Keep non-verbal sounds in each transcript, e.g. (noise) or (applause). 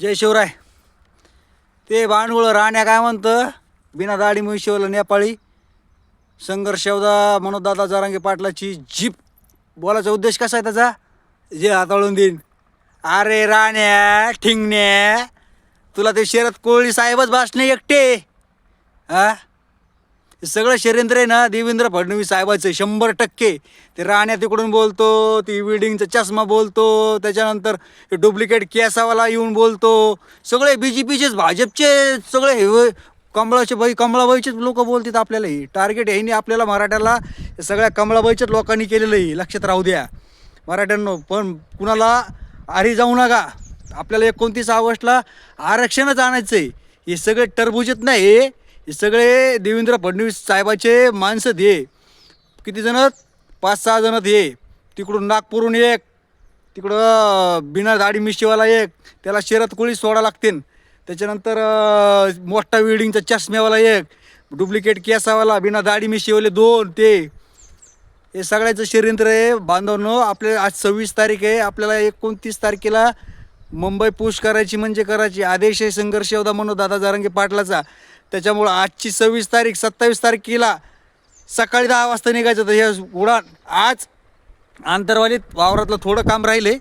जय शिवराय. ते भांडगुळ राण्या काय म्हणतं? बिना दाढी मुशिवलं नेपाळी. संघर्ष एवढा मनोदादा जारांगे पाटलाची जीप. बोलायचा उद्देश कसा आहे त्याचा? जे हाताळून देईन. अरे राण्या ठिंगण्या. तुला ते शरद कोळी साहेबच भासणे एकटे. हा? हे सगळं षडयंत्र आहे ना देवेंद्र फडणवीस साहेबाचं शंभर टक्के. ते राण्या तिकडून बोलतो ती विडिंगचा चष्मा बोलतो त्याच्यानंतर डुप्लिकेट केसावाला येऊन बोलतो. सगळे बी जे पीचेच भाजपचे सगळे हे कमळाचे बाई कमळाबाईचेच लोक बोलतात आपल्याला ही. टार्गेट ह्याने आपल्याला मराठ्याला सगळ्या कमळाबाईच्याच लोकांनी केलेलं आहे लक्षात राहू द्या. मराठ्यांनो पण कुणाला आरी जाऊ नका. आपल्याला एकोणतीस ऑगस्टला आरक्षणच आणायचं आहे हे सगळे टरबुजत नाही हे सगळे देवेंद्र फडणवीस साहेबाचे माणसं दे. किती जण? पाच सहा जण दे. तिकडून नागपूरहून एक तिकडं बिना दाढी मिशीवाला एक त्याला शेरात कोळी सोडा लागतील. त्याच्यानंतर मोठा विल्डिंगचा चष्म्यावाला एक डुप्लिकेट केसावाला बिना दाढी मिशीवाले दोन ते. हे सगळ्याचं षडयंत्र आहे. बांधवनं आपल्या आज सव्वीस तारीख आहे. आपल्याला एकोणतीस तारखेला मुंबई पुश करायची म्हणजे करायची. आदेश आहे संघर्ष होता म्हणून दादा जारंगे पाटलाचा. त्याच्यामुळं आजची सव्वीस तारीख सत्तावीस तारखेला सकाळी दहा वाजता निघायचं तर हे उडान आज आंतरवालीत वावरातलं थोडं काम राहिले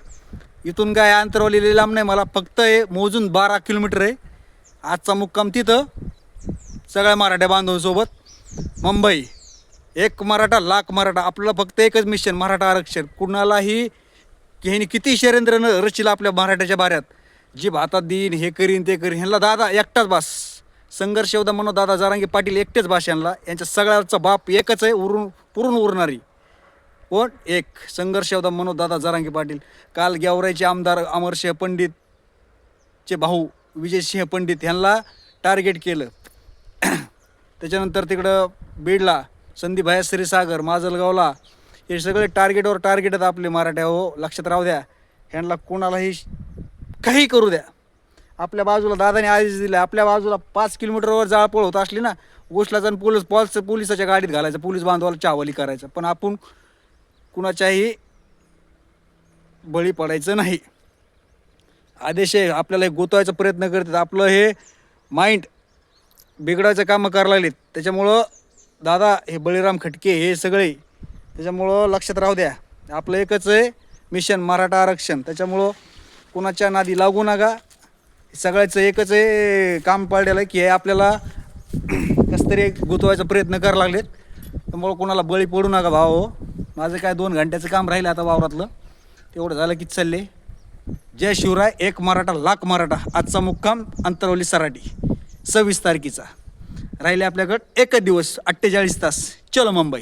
इथून काय आंतरवाली लांब नाही. मला फक्त हे मोजून बारा किलोमीटर आहे. आजचा मुक्काम तिथं. सगळ्या मराठ्या बांधवांसोबत. मुंबई एक मराठा लाख मराठा. आपल्याला फक्त एकच मिशन मराठा आरक्षण. कुणालाही की किती षडयंत्र न आपल्या मराठ्याच्या बाऱ्यात. जी भातात देईन हे करीन ते करीन. ह्यांना दादा एकटाच बास. संघर्ष योद्धा म्हणून दादा जारांगे पाटील एकटेच बास यांच्या सगळ्याचा बाप एकच आहे उरून पुरून उरणारी. कोण? एक. संघर्ष योद्धा म्हणून दादा जारांगे पाटील. काल गेवराईचे आमदार अमरसिंह पंडित चे भाऊ विजयसिंह पंडित ह्यांना टार्गेट केलं. (clears throat) त्याच्यानंतर तिकडं बीडला संदीप भाया श्रीसागर माजलगावला हे सगळे टार्गेटवर टार्गेट आहेत आपले मराठ्या हो. लक्षात राहू द्या. ह्यांना कोणालाही काही करू द्या. आपल्या बाजूला दादाने आदेश दिले आपल्या बाजूला पाच किलोमीटरवर जाळपोळ होत असली ना गोष्टला जाऊन पोलीस पॉल्स पोलिसाच्या गाडीत घालायचं पोलीस बांधवाला चावली करायचं. पण आपण कुणाच्याही बळी पडायचं नाही. आदेश आहे आपल्याला हे गोतवायचा प्रयत्न करतात. आपलं हे माइंड बिघडायचं कामं करायला लागलेत. त्याच्यामुळं दादा हे बळीराम खटके हे सगळे त्याच्यामुळं लक्षात राहू द्या. आपलं एकच आहे मिशन मराठा आरक्षण. त्याच्यामुळं कुणाच्या नादी लागू नका. सगळ्याचं एकच काम पडलेलं आहे की हे आपल्याला कसं तरी गुतवायचा प्रयत्न करायला लागलेत. त्यामुळं कोणाला बळी पडू नका भाऊ. हो माझं काय दोन घंट्याचं काम राहिलं आता वावरातलं. तेवढं झालं की चालले. जय शिवराय एक मराठा लाख मराठा. आजचा मुक्काम अंतरवली सराठी सव्वीस तारखेचा. राहिले आपल्याकडं एकच दिवस अठ्ठेचाळीस तास. चलो मुंबई.